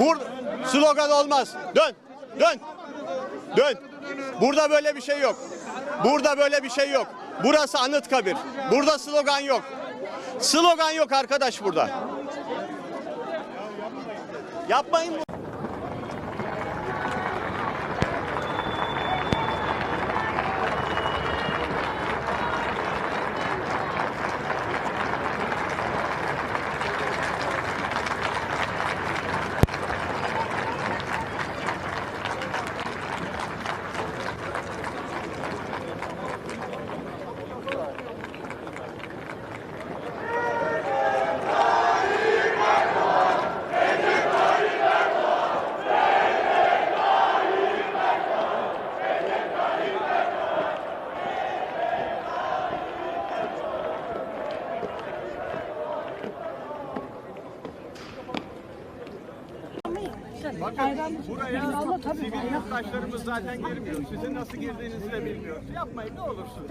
Bur slogan olmaz. Dön. Dön. Dön. Burada böyle bir şey yok. Burada böyle bir şey yok. Burası Anıtkabir. Burada slogan yok. Slogan yok arkadaş burada. Yapmayın bu. Buraya sivil yurttaşlarımız zaten girmiyor. Sizin nasıl girdiğinizi de bilmiyoruz. Yapmayın ne olursunuz.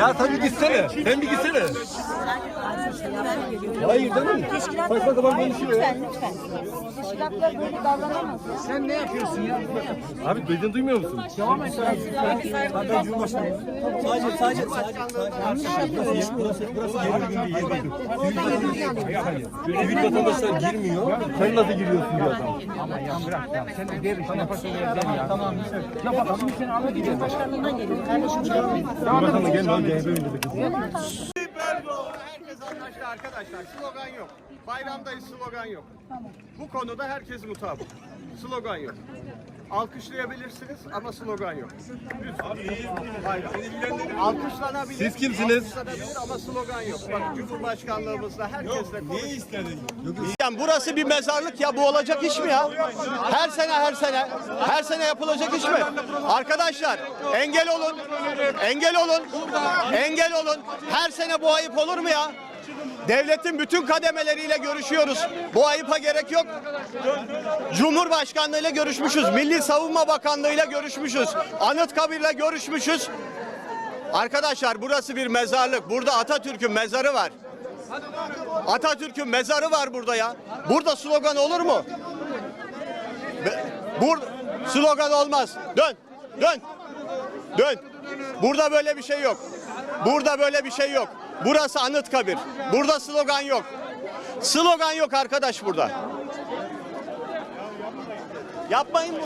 Ya tabii gitsene. Sen bir gitsene. Hayır canım. Saçma sapan konuşuyor ya. Lütfen lütfen. Teşkilatlar böyle davranamaz. Sen ne yapıyorsun ya? Abi duydun duymuyor musun? Sadece sadece sadece burası burası yeri uygun değil. Sivil vatandaşlar girmiyor. Sen nasıl giriyorsun diyor adam. Başkanlığından geliyor. Kardeşim. Bakanla gel CHP önünde kızım. Anlaştı arkadaşlar. Slogan yok. Bayramdayız slogan yok. Bu konuda herkes mutabık. Slogan yok. Alkışlayabilirsiniz ama slogan yok. Lütfen. Alkışlanabilir. Siz kimsiniz? alkışlanabilir ama slogan yok. Bak Cumhurbaşkanlığımızda herkesle konuşuyoruz. Yani burası bir mezarlık ya bu olacak iş mi ya? Her sene her sene her sene yapılacak iş mi? Arkadaşlar engel olun. Engel olun. Engel olun. Her sene bu ayıp olur mu ya? Devletin bütün kademeleriyle görüşüyoruz. Bu ayıpa gerek yok. Cumhurbaşkanlığıyla görüşmüşüz. Milli Savunma Bakanlığıyla görüşmüşüz. Anıtkabir'le görüşmüşüz. Arkadaşlar burası bir mezarlık. Burada Atatürk'ün mezarı var. Atatürk'ün mezarı var burada ya. Burada slogan olur mu? Bur slogan olmaz. Dön. Dön. Dön. Burada böyle bir şey yok. Burada böyle bir şey yok. Burası Anıtkabir. Burada slogan yok. Slogan yok arkadaş burada. Yapmayın bu.